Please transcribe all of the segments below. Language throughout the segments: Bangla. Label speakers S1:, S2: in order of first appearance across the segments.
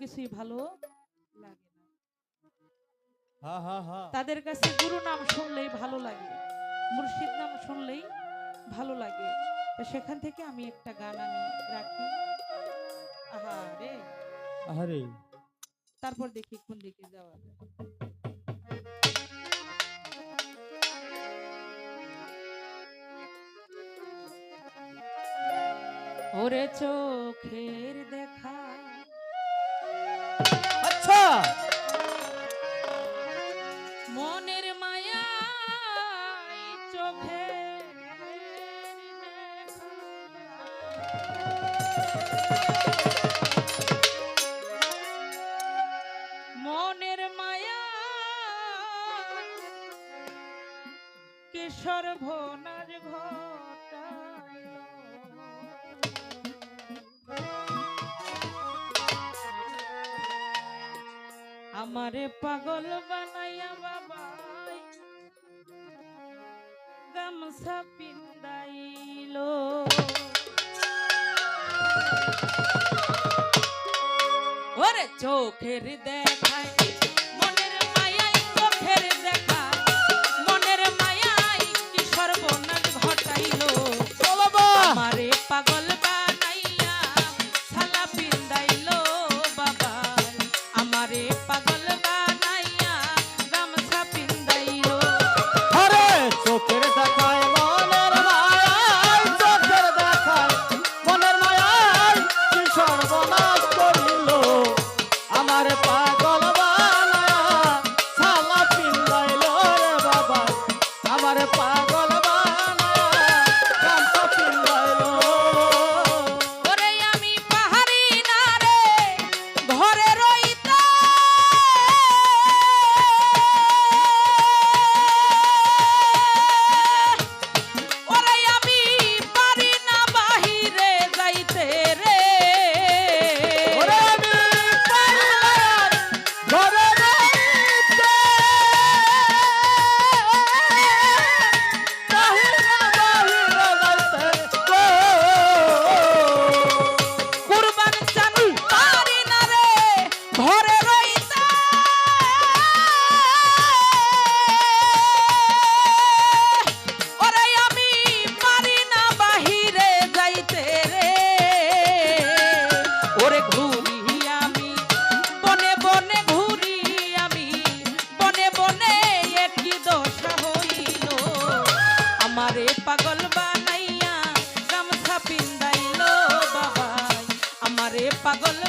S1: কিছুই ভালো লাগে না। তাদের কাছে গুরু নাম শুনলেই ভালো লাগে মুর্শিদ নাম শুনলেই ভালো লাগে। তো সেখান থেকে আমি একটা গান আমি রাখি। আহা রে তারপর দেখি কোন দিকে যাওয়া ওরে চোখের দেখা ভোনার ঘটাইল। আমারে পাগল বানাইয়া বাবাই, গামছা পিন্দাইল। ওরে চোখের দেখায়, মনের মায়াই চোখের দেখা
S2: Agora... i pagó lo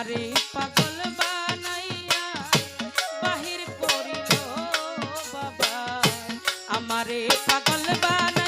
S1: আমারে পাগল বানাইয়া বাহির করিল বাবা। আমারে পাগল বানাইয়া